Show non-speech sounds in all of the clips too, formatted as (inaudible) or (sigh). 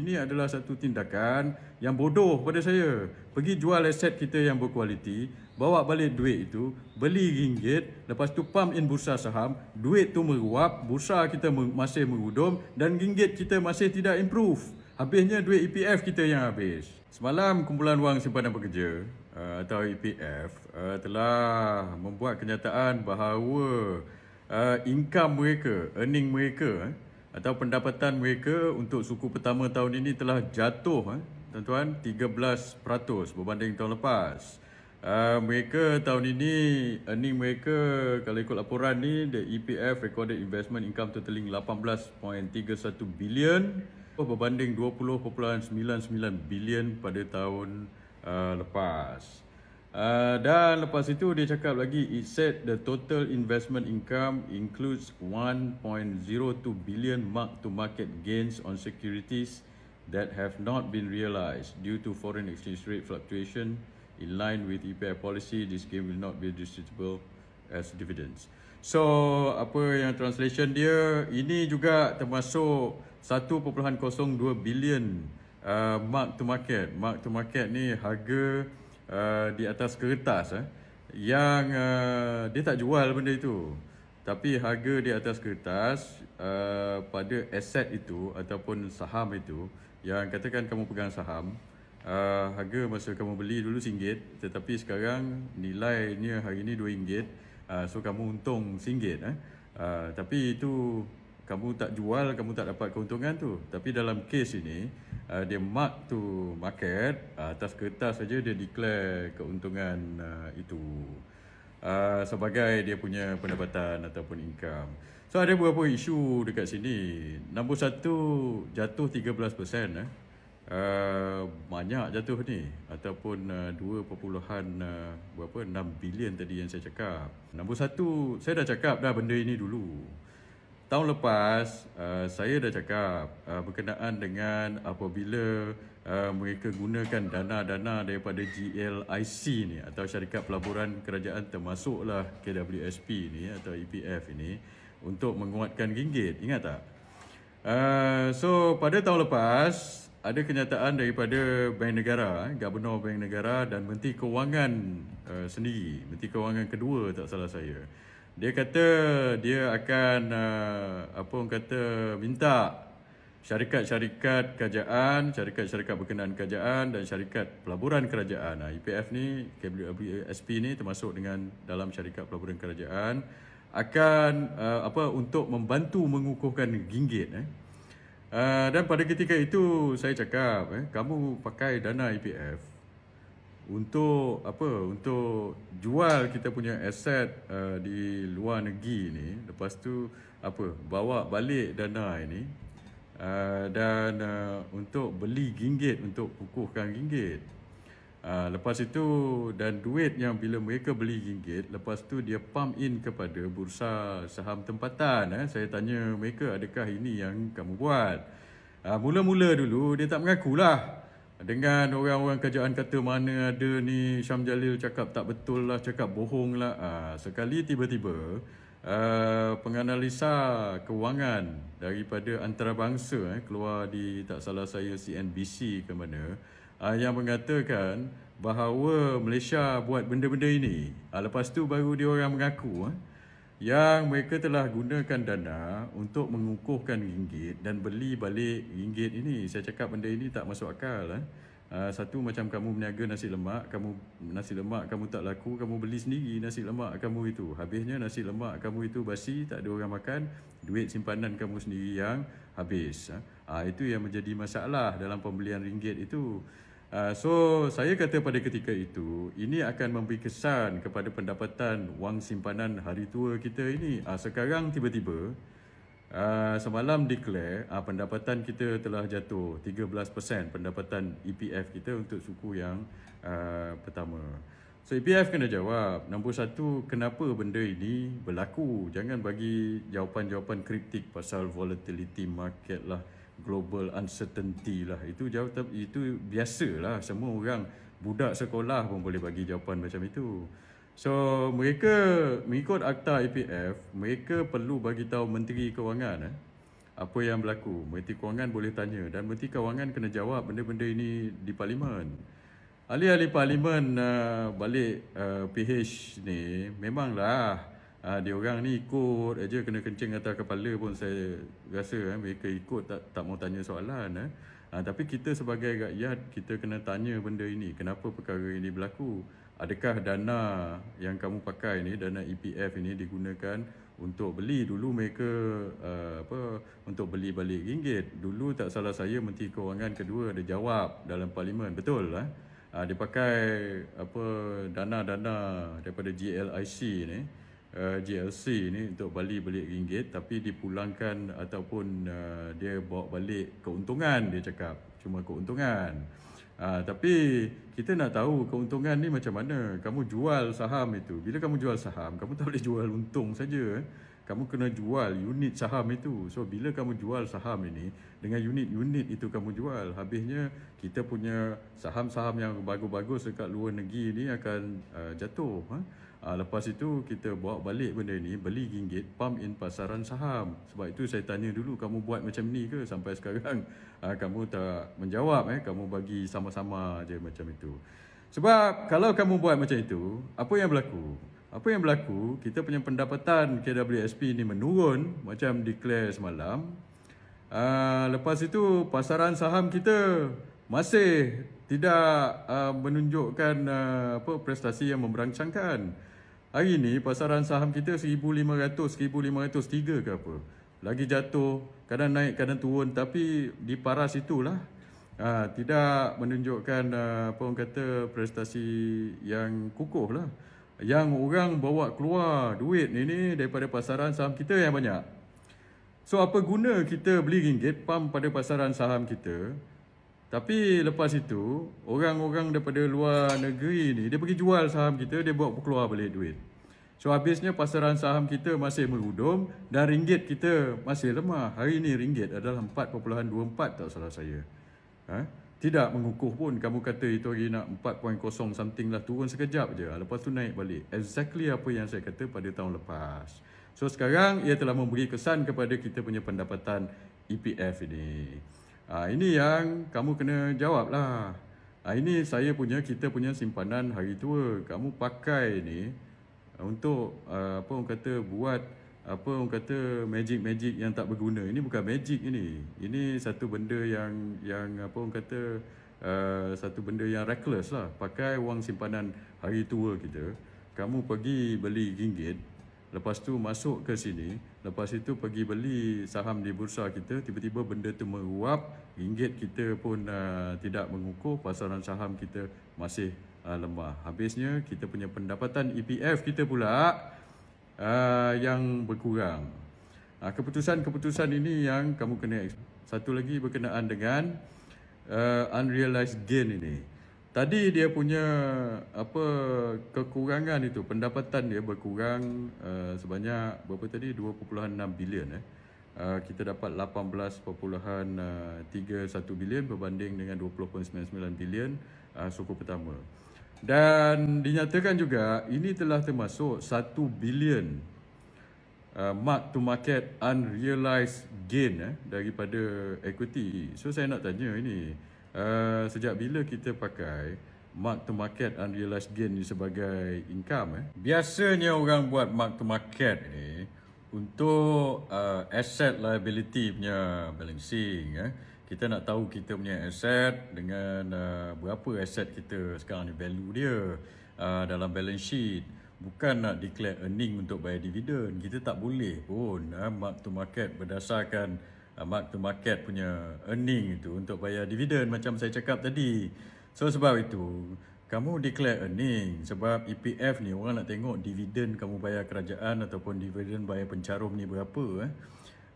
Ini adalah satu tindakan yang bodoh pada saya. Pergi jual aset kita yang berkualiti, bawa balik duit itu, beli ringgit, lepas tu pump in bursa saham, duit tu meruap, bursa kita masih mengudum dan ringgit kita masih tidak improve. Habisnya duit EPF kita yang habis. Semalam kumpulan wang simpanan pekerja uh, atau EPF uh, telah membuat kenyataan bahawa uh, income mereka, earning mereka eh, atau pendapatan mereka untuk suku pertama tahun ini telah jatuh eh, tuan-tuan 13% berbanding tahun lepas. Uh, mereka tahun ini earning mereka kalau ikut laporan ni the EPF recorded investment income totaling 18.31 bilion berbanding 20.99 bilion pada tahun uh, lepas. Uh, dan lepas itu dia cakap lagi it said the total investment income includes 1.02 billion mark to market gains on securities that have not been realized due to foreign exchange rate fluctuation in line with EPF policy this gain will not be distributable as dividends. So apa yang translation dia ini juga termasuk 1.02 billion uh, mark to market. Mark to market ni harga uh, di atas kertas eh, yang uh, dia tak jual benda itu. Tapi harga di atas kertas uh, pada aset itu ataupun saham itu yang katakan kamu pegang saham uh, harga masa kamu beli dulu RM1 tetapi sekarang nilainya hari ini RM2 uh, so kamu untung RM1 eh. uh, tapi itu kamu tak jual kamu tak dapat keuntungan tu tapi dalam kes ini uh, dia mark to market uh, atas kertas saja dia declare keuntungan uh, itu uh, sebagai dia punya pendapatan ataupun income so ada beberapa isu dekat sini nombor satu jatuh 13% eh Uh, banyak jatuh ni ataupun uh, 2. Uh, berapa 6 bilion tadi yang saya cakap. Nombor satu, saya dah cakap dah benda ini dulu. Tahun lepas uh, saya dah cakap uh, berkenaan dengan apabila uh, mereka gunakan dana-dana daripada GLIC ni atau syarikat pelaburan kerajaan termasuklah KWSP ni atau EPF ini untuk menguatkan ringgit. Ingat tak? Uh, so pada tahun lepas ada kenyataan daripada Bank Negara, Gubernur Bank Negara dan Menteri Kewangan uh, sendiri, Menteri Kewangan kedua tak salah saya. Dia kata dia akan uh, apa orang kata minta syarikat-syarikat kerajaan, syarikat-syarikat berkenaan kerajaan dan syarikat pelaburan kerajaan. Nah, IPF ni, KWSP ni termasuk dengan dalam syarikat pelaburan kerajaan akan uh, apa untuk membantu mengukuhkan ringgit eh. Uh, dan pada ketika itu saya cakap eh kamu pakai dana IPF untuk apa untuk jual kita punya aset uh, di luar negeri ni lepas tu apa bawa balik dana ini uh, dan uh, untuk beli ringgit untuk kukuhkan ringgit. Uh, lepas itu dan duit yang bila mereka beli ringgit lepas tu dia pump in kepada bursa saham tempatan eh. Saya tanya mereka adakah ini yang kamu buat? Uh, mula-mula dulu dia tak mengakulah dengan orang-orang kerajaan kata mana ada ni Syam Jalil cakap tak betul lah cakap bohong lah uh, sekali tiba-tiba uh, penganalisa kewangan daripada antarabangsa eh keluar di tak salah saya CNBC ke mana uh, yang mengatakan bahawa Malaysia buat benda-benda ini. Uh, lepas tu baru dia orang mengaku uh, yang mereka telah gunakan dana untuk mengukuhkan ringgit dan beli balik ringgit ini. Saya cakap benda ini tak masuk akal. Uh. Uh, satu macam kamu berniaga nasi lemak, kamu nasi lemak kamu tak laku, kamu beli sendiri nasi lemak kamu itu. Habisnya nasi lemak kamu itu basi, tak ada orang makan, duit simpanan kamu sendiri yang habis. Uh, itu yang menjadi masalah dalam pembelian ringgit itu. Uh, so saya kata pada ketika itu ini akan memberi kesan kepada pendapatan wang simpanan hari tua kita ini. Uh, sekarang tiba-tiba uh, semalam declare uh, pendapatan kita telah jatuh 13% pendapatan EPF kita untuk suku yang uh, pertama. So EPF kena jawab nombor satu kenapa benda ini berlaku. Jangan bagi jawapan-jawapan kritik pasal volatility market lah global uncertainty lah itu jawab itu biasalah semua orang budak sekolah pun boleh bagi jawapan macam itu so mereka mengikut akta IPF mereka perlu bagi tahu menteri kewangan eh apa yang berlaku. Menteri Kewangan boleh tanya dan Menteri Kewangan kena jawab benda-benda ini di parlimen. Ahli-ahli parlimen uh, balik uh, PH ni memanglah uh, dia orang ni ikut aja kena kencing atas kepala pun saya rasa eh, mereka ikut tak tak mau tanya soalan eh. Uh, tapi kita sebagai rakyat kita kena tanya benda ini kenapa perkara ini berlaku? Adakah dana yang kamu pakai ni dana EPF ini digunakan untuk beli? Dulu mereka uh, apa untuk beli balik ringgit. Dulu tak salah saya menteri kewangan kedua ada jawab dalam parlimen betul eh? Uh, dia pakai apa dana-dana daripada GLIC ni uh, GLC ni untuk beli balik ringgit tapi dipulangkan ataupun uh, dia bawa balik keuntungan dia cakap. Cuma keuntungan. Uh, tapi kita nak tahu keuntungan ni macam mana. Kamu jual saham itu. Bila kamu jual saham kamu tak boleh jual untung saja eh kamu kena jual unit saham itu. So bila kamu jual saham ini dengan unit-unit itu kamu jual, habisnya kita punya saham-saham yang bagus-bagus dekat luar negeri ini akan uh, jatuh. Ha? Uh, lepas itu kita bawa balik benda ini, beli ringgit, pump in pasaran saham. Sebab itu saya tanya dulu kamu buat macam ni ke sampai (laughs) sekarang uh, kamu tak menjawab eh kamu bagi sama-sama aja macam itu. Sebab kalau kamu buat macam itu, apa yang berlaku? Apa yang berlaku, kita punya pendapatan KWSP ni menurun macam declare semalam. Uh, lepas itu pasaran saham kita masih tidak uh, menunjukkan uh, apa prestasi yang memberancangkan. Hari ini pasaran saham kita 1500 1503 ke apa. Lagi jatuh, kadang naik, kadang turun tapi di paras itulah uh, tidak menunjukkan apa orang kata prestasi yang kukuh lah yang orang bawa keluar duit ini daripada pasaran saham kita yang banyak. So apa guna kita beli ringgit pam pada pasaran saham kita tapi lepas itu orang-orang daripada luar negeri ni dia pergi jual saham kita dia bawa keluar balik duit. So habisnya pasaran saham kita masih merudum dan ringgit kita masih lemah. Hari ini ringgit adalah 4.24 tak salah saya. Ha? Tidak mengukuh pun. Kamu kata itu hari nak 4.0 something lah. Turun sekejap je. Lepas tu naik balik. Exactly apa yang saya kata pada tahun lepas. So sekarang ia telah memberi kesan kepada kita punya pendapatan EPF ini. Ha, ini yang kamu kena jawab lah. Ha, ini saya punya kita punya simpanan hari tua. Kamu pakai ni untuk uh, apa orang kata buat apa orang kata magic-magic yang tak berguna. Ini bukan magic ini. Ini satu benda yang yang apa orang kata uh, satu benda yang reckless lah. Pakai wang simpanan hari tua kita. Kamu pergi beli ringgit. Lepas tu masuk ke sini. Lepas itu pergi beli saham di bursa kita. Tiba-tiba benda tu meruap. Ringgit kita pun uh, tidak mengukuh. Pasaran saham kita masih uh, lemah. Habisnya kita punya pendapatan EPF kita pula uh, yang berkurang. Uh, keputusan-keputusan ini yang kamu kena satu lagi berkenaan dengan uh, unrealized gain ini. Tadi dia punya apa kekurangan itu pendapatan dia berkurang uh, sebanyak berapa tadi 2.6 bilion eh. Uh, kita dapat 18.31 bilion berbanding dengan 20.99 bilion uh, suku pertama. Dan dinyatakan juga ini telah termasuk 1 bilion uh, mark to market unrealized gain eh, daripada equity. So saya nak tanya ini, uh, sejak bila kita pakai mark to market unrealized gain ni sebagai income eh? Biasanya orang buat mark to market ni untuk uh, asset liability punya balancing eh kita nak tahu kita punya aset dengan uh, berapa aset kita sekarang ni value dia uh, dalam balance sheet. Bukan nak declare earning untuk bayar dividen kita tak boleh pun uh, mark to market berdasarkan uh, mark to market punya earning itu untuk bayar dividen macam saya cakap tadi. So sebab itu kamu declare earning sebab EPF ni orang nak tengok dividen kamu bayar kerajaan ataupun dividen bayar pencarum ni berapa eh.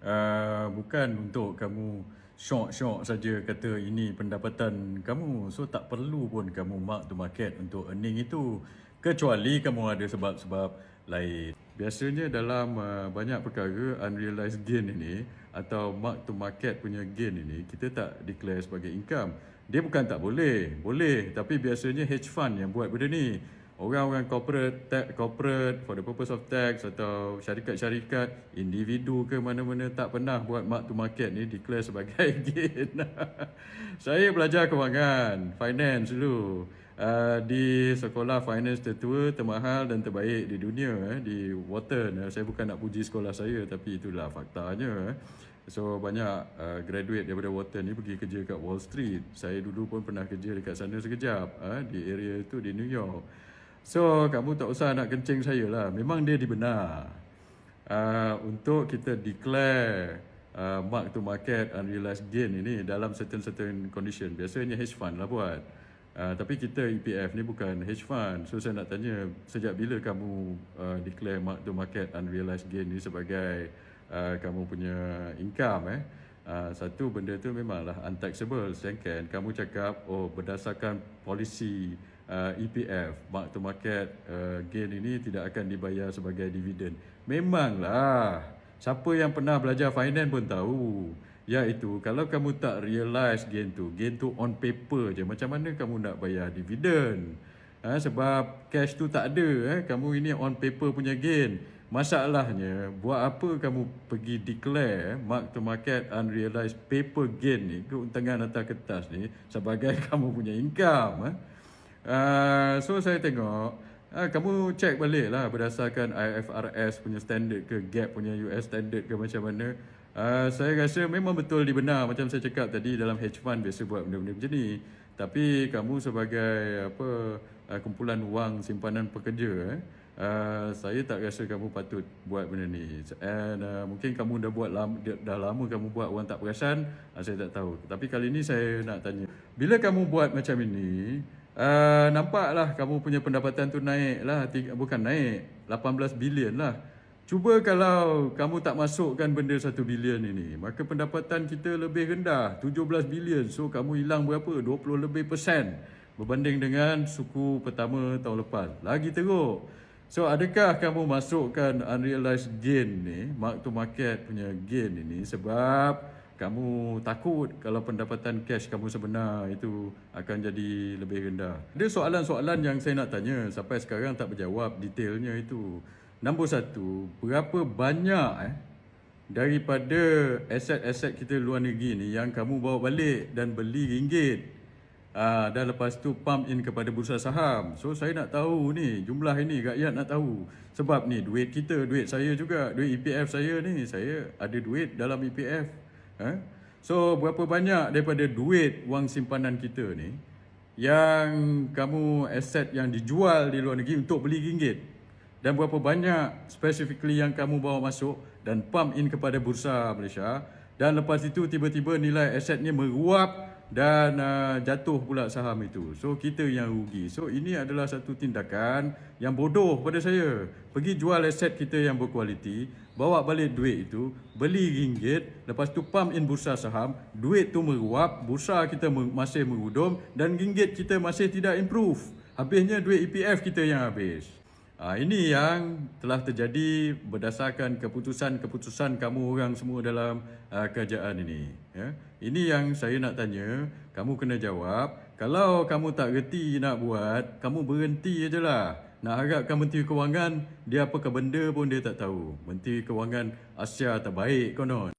Uh, bukan untuk kamu syok-syok saja kata ini pendapatan kamu. So tak perlu pun kamu mark to market untuk earning itu. Kecuali kamu ada sebab-sebab lain. Biasanya dalam uh, banyak perkara unrealized gain ini atau mark to market punya gain ini kita tak declare sebagai income. Dia bukan tak boleh. Boleh tapi biasanya hedge fund yang buat benda ni orang-orang corporate tax, corporate for the purpose of tax atau syarikat-syarikat individu ke mana-mana tak pernah buat mark to market ni declare sebagai (laughs) gain. saya belajar kewangan, finance dulu. Uh, di sekolah finance tertua, termahal dan terbaik di dunia eh, di Wharton. Uh, saya bukan nak puji sekolah saya tapi itulah faktanya. Eh. So banyak uh, graduate daripada Wharton ni pergi kerja kat Wall Street. Saya dulu pun pernah kerja dekat sana sekejap uh, di area itu di New York. So kamu tak usah nak kencing saya lah. Memang dia dibenar. Uh, untuk kita declare uh, mark to market unrealized gain ini dalam certain certain condition. Biasanya hedge fund lah buat. Uh, tapi kita EPF ni bukan hedge fund. So saya nak tanya sejak bila kamu uh, declare mark to market unrealized gain ni sebagai uh, kamu punya income eh. Uh, satu benda tu memanglah untaxable. Second, kamu cakap oh berdasarkan polisi uh, EPF mark to market uh, gain ini tidak akan dibayar sebagai dividen. Memanglah. Siapa yang pernah belajar finance pun tahu. Iaitu kalau kamu tak realize gain tu, gain tu on paper je. Macam mana kamu nak bayar dividen? Ha, sebab cash tu tak ada. Eh. Kamu ini on paper punya gain. Masalahnya, buat apa kamu pergi declare eh, mark to market unrealized paper gain ni, keuntungan atas kertas ni sebagai (laughs) kamu punya income. Eh. Uh, so saya tengok, uh, kamu check balik lah berdasarkan IFRS punya standard ke GAP punya US standard ke macam mana. Uh, saya rasa memang betul dibenar macam saya cakap tadi dalam hedge fund biasa buat benda-benda macam ni. Tapi kamu sebagai apa uh, kumpulan wang simpanan pekerja eh, uh, saya tak rasa kamu patut buat benda ni. And uh, mungkin kamu dah buat lama, dah lama kamu buat orang tak perasan, uh, saya tak tahu. Tapi kali ni saya nak tanya. Bila kamu buat macam ini, uh, nampaklah kamu punya pendapatan tu naik lah, bukan naik, 18 bilion lah. Cuba kalau kamu tak masukkan benda 1 bilion ini, maka pendapatan kita lebih rendah, 17 bilion. So kamu hilang berapa? 20 lebih persen berbanding dengan suku pertama tahun lepas. Lagi teruk. So adakah kamu masukkan unrealized gain ni, mark to market punya gain ini sebab kamu takut kalau pendapatan cash kamu sebenar itu akan jadi lebih rendah. Ada soalan-soalan yang saya nak tanya sampai sekarang tak berjawab detailnya itu. Nombor satu, berapa banyak eh, daripada aset-aset kita luar negeri ni yang kamu bawa balik dan beli ringgit uh, dan lepas tu pump in kepada bursa saham. So saya nak tahu ni jumlah ini rakyat nak tahu. Sebab ni duit kita, duit saya juga, duit EPF saya ni, saya ada duit dalam EPF. Eh? So berapa banyak daripada duit wang simpanan kita ni yang kamu aset yang dijual di luar negeri untuk beli ringgit dan berapa banyak specifically yang kamu bawa masuk dan pump in kepada bursa Malaysia dan lepas itu tiba-tiba nilai asetnya meruap dan uh, jatuh pula saham itu. So kita yang rugi. So ini adalah satu tindakan yang bodoh pada saya. Pergi jual aset kita yang berkualiti, bawa balik duit itu, beli ringgit, lepas tu pump in bursa saham, duit tu meruap, bursa kita masih merudum dan ringgit kita masih tidak improve. Habisnya duit EPF kita yang habis. Ha, ini yang telah terjadi berdasarkan keputusan-keputusan kamu orang semua dalam uh, kerajaan ini. Ya. Ini yang saya nak tanya, kamu kena jawab. Kalau kamu tak reti nak buat, kamu berhenti je lah. Nak harapkan Menteri Kewangan, dia apakah benda pun dia tak tahu. Menteri Kewangan Asia terbaik konon.